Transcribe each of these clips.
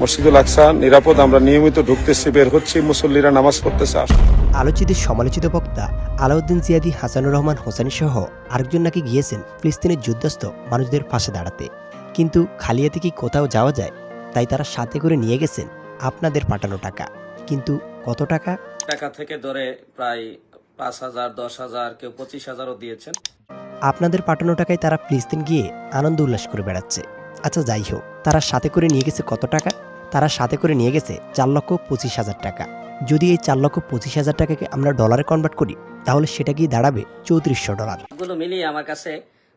মসজিদুল আকসা নিরাপদ আমরা নিয়মিত ঢুকতেছি বের হচ্ছি মুসল্লিরা নামাজ পড়তেছে আলোচিত সমালোচিত বক্তা আলাউদ্দিন জিয়াদি হাসানুর রহমান হোসেনি সহ আরেকজন নাকি গিয়েছেন ফিলিস্তিনের যুদ্ধস্থ মানুষদের পাশে দাঁড়াতে। কিন্তু খালিয়াতে কি কোথাও যাওয়া যায়? তাই তারা সাথে করে নিয়ে গেছেন আপনাদের পাঠানো টাকা। কিন্তু কত টাকা? টাকা থেকে ধরে প্রায় পাঁচ হাজার দশ হাজার কেউ পঁচিশ হাজারও দিয়েছেন। আপনাদের পাঠানো টাকায় তারা ফিলিস্তিন গিয়ে আনন্দ উল্লাস করে বেড়াচ্ছে। আচ্ছা যাই হোক তারা সাথে করে নিয়ে গেছে কত টাকা? তারা সাথে করে নিয়ে গেছে চার লক্ষ পঁচিশ হাজার টাকা। যদি এই চার লক্ষ পঁচিশ হাজার টাকাকে আমরা ডলারে কনভার্ট করি তাহলে সেটা গিয়ে দাঁড়াবে চৌত্রিশশো ডলারগুলো মিলিয়ে আমার কাছে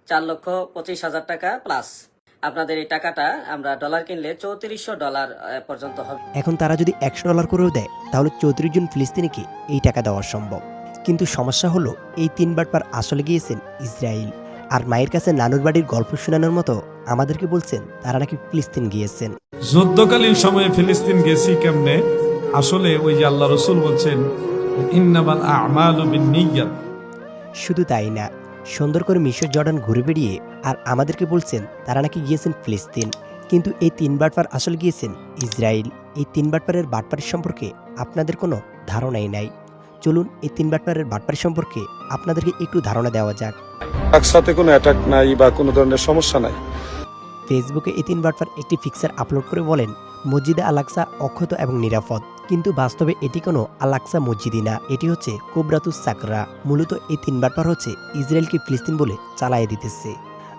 চার লক্ষ পঁচিশ হাজার টাকা প্লাস আপনাদের এই টাকাটা আমরা ডলার কিনলে চৌত্রিশশো ডলার পর্যন্ত হবে। এখন তারা যদি একশো ডলার করেও দেয় তাহলে চৌত্রিশ জন ফিলিস্তিনিকে এই টাকা দেওয়া সম্ভব। কিন্তু সমস্যা হলো এই তিনবার পার আসলে গিয়েছেন ইসরায়েল। আর মায়ের কাছে নানুর বাড়ির গল্প শোনানোর মতো আমাদেরকে বলছেন তারা নাকি ফিলিস্তিন গিয়েছেন। যুদ্ধকালীন সময়ে ফিলিস্তিন গেছি কেমনে? আসলে ওই যে আল্লাহ রসুল বলছেন ইন্নামাল আমালু বিন্নিয়াত শুধু তাই না সুন্দর করে মিশর জর্ডান ঘুরে বেড়িয়ে আর আমাদেরকে বলছেন তারা নাকি গিয়েছেন ফিলিস্তিন। কিন্তু এই তিন বাটপার আসলে গিয়েছেন ইসরায়েল। এই তিন বাটপারের বাটপারের সম্পর্কে আপনাদের কোনো ধারণাই নাই। চলুন এই তিন বাটপারের বাটপারি সম্পর্কে আপনাদেরকে একটু ধারণা দেওয়া যাক। আকসাতে কোনো অ্যাটাক নাই বা কোনো ধরনের সমস্যা নাই। ফেসবুকে এই তিন বাটপার একটি পিকচার আপলোড করে বলেন, মসজিদে আলাক্সা অক্ষত এবং নিরাপদ। কিন্তু বাস্তবে এটি কোনো আলাক্সা মসজিদই না। এটি হচ্ছে কোবরাতুস সাকরা। মূলত এই তিন বাটপার হচ্ছে ইসরায়েলকে ফিলিস্তিন বলে চালাইয়ে দিতেছে।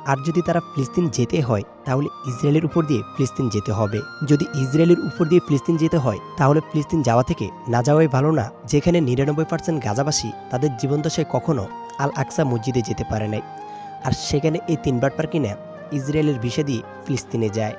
আর যদি তারা ফিলিস্তিন যেতে হয়, তাহলে ইসরায়েলের উপর দিয়ে ফিলিস্তিন যেতে হবে। যদি ইসরায়েলের উপর দিয়ে ফিলিস্তিন যেতে হয়, তাহলে ফিলিস্তিন যাওয়া থেকে না যাওয়াই ভালো না। যেখানে নিরানব্বই পার্সেন্ট গাজাবাসী তাদের জীবনদশায় কখনো আল আকসা মসজিদে যেতে পারে নাই। আর সেখানে এই তিনবার বাটপার কিনা ইসরায়েলের ভিসা দিয়ে ফিলিস্তিনে যায়।